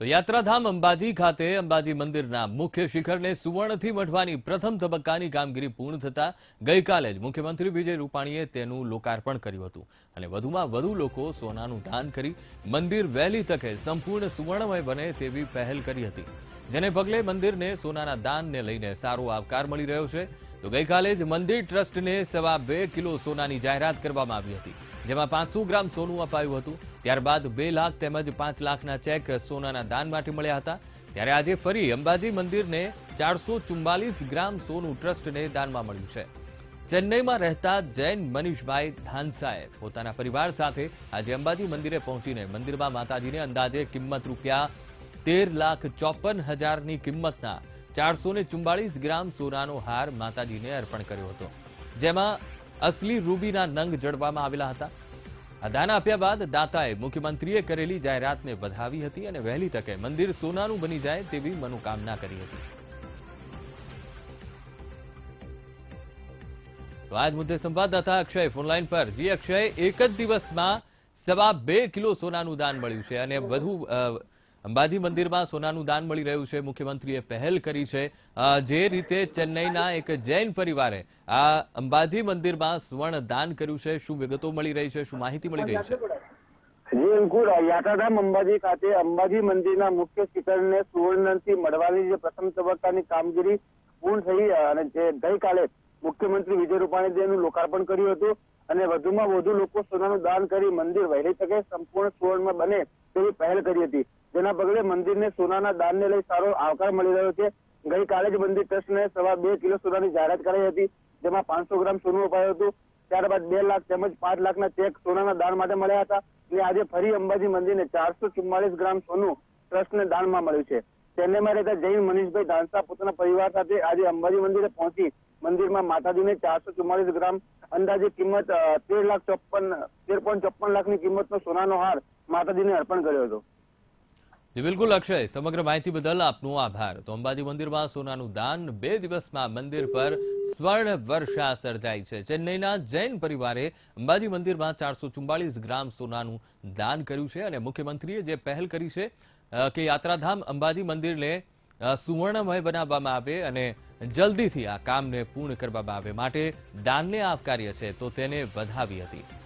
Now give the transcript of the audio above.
તો યાત્રાધામ અંબાજી ખાતે અંબાજી મંદિરના મુખ્ય શિખરને સુવર્ણથી મઢવાની પ્રથમ તબક્કાની કામગીરી પૂર્ણ થતા ગઈકાલે જ મુખ્યમંત્રી વિજય રૂપાણીએ તેનું લોકાર્પણ કર્યું હતું. અને વધુમાં વધુ લોકો સોનાનું દાન કરી મંદિર વહેલી તકે સંપૂર્ણ સુવર્ણમય બને તેવી પહેલ કરી હતી. જેને પગલે મંદિરને સોનાના દાનને લઈને સારો આવકાર મળી રહ્યો છે. તો ગઈકાલે જ મંદિર ટ્રસ્ટને સવા બે કિલો સોનાની જાહેરાત કરવામાં આવી હતી, જેમાં પાંચસો ગ્રામ સોનું અપાયું હતું. ત્યારબાદ બે લાખ તેમજ પાંચ લાખના ચેક સોનાના દાન માટે મળ્યા હતા. ત્યારે આજે ફરી અંબાજી મંદિરને ચારસો ગ્રામ સોનું ટ્રસ્ટને દાનમાં મળ્યું છે. ચેન્નઈમાં રહેતા જૈન મનીષભાઈ ધાનસાએ પોતાના પરિવાર સાથે આજે અંબાજી મંદિરે પહોંચીને મંદિરમાં માતાજીને અંદાજે કિંમત રૂપિયા તેર લાખ ચોપન હજારની કિંમતના ચારસો ચુમ્બાળીસ ગ્રામ સોનાનો હાર માતાજીને અર્પણ કર્યો હતો, જેમાં અસલી રૂબીના નંગ જડવામાં આવેલા હતા. આ આપ્યા બાદ દાતાએ મુખ્યમંત્રીએ કરેલી જાહેરાતને વધાવી હતી અને વહેલી તકે મંદિર સોનાનું બની જાય તેવી મનોકામના કરી હતી. આજ મુદ્દે સંવાદદાતા અક્ષય ફોનલાઈન પર. જી અક્ષય, એક જ દિવસમાં સવા બે કિલો સોનાનું દાન મળ્યું છે અને વધુ અંબાજી મંદિરમાં સોનાનું દાન મળી રહ્યું છે. મુખ્યમંત્રીએ પહેલ કરી છે. જે રીતે ચેન્નઈના એક જૈન પરિવારે આ અંબાજી મંદિરમાં સ્વર્ણ દાન કર્યું છે. શું વિગતો મળી રહી છે? શું માહિતી મળી રહી છે? જી અંકુર યાત્રાધામ અંબાજી ખાતે અંબાજી મંદિરના મુખ્ય શિખરને સુવર્ણથી મળવાની જે પ્રથમ તબક્કાની કામગીરી પૂર્ણ થઈ અને જે ગઈકાલે મુખ્યમંત્રી વિજય રૂપાણી તેનું લોકાર્પણ કર્યું હતું અને વધુમાં વધુ લોકો સોનાનું દાન કરી મંદિર વહેલી તકે સંપૂર્ણ સુવર્ણમાં બને તેવી પહેલ કરી હતી. જેના પગલે મંદિરને સોનાના દાનને લઈ સારો આવકાર મળી રહ્યો છે. ગઈકાલે જ મંદિર ટ્રસ્ટને સવા બે કિલો સોનાની જાહેરાત કરાઈ હતી, જેમાં પાંચસો ગ્રામ સોનું અપાયું હતું. ત્યારબાદ બે લાખ તેમજ પાંચ લાખના ચેક સોનાના દાન માટે મળ્યા હતા અને આજે ફરી અંબાજી મંદિરને ચારસો ચુમ્માલીસ ગ્રામ સોનું ટ્રસ્ટને દાનમાં મળ્યું છે. ચેન્નઈમાં રહેતા જૈન મનીષભાઈ ધાનસા, પોતાના પરિવાર સાથે આજે અંબાજી મંદિરે પહોંચી મંદિરમાં માતાજીને ચારસો ચુમ્માલીસ ગ્રામ અંદાજે કિંમત તેર લાખ ચોપન, તેર પોઈન્ટ ચોપન લાખની કિંમતનો સોનાનો હાર માતાજીને અર્પણ કર્યો હતો. બિલકુલ અક્ષય, સમગ્ર માહિતી બદલ આપનો આભાર. તો અંબાજી મંદિરમાં સોનાનું દાન બે દિવસમાં મંદિર પર સ્વર્ણ વર્ષા સર્જાઈ છે. ચેન્નઈના જૈન પરિવારે અંબાજી મંદિરમાં ચારસો ગ્રામ સોનાનું દાન કર્યું છે અને મુખ્યમંત્રીએ જે પહેલ કરી છે કે યાત્રાધામ અંબાજી મંદિરને સુવર્ણમય બનાવવામાં આવે અને જલ્દીથી આ કામને પૂર્ણ કરવામાં આવે માટે દાનને આવકાર્ય છે, તો તેને વધાવી હતી.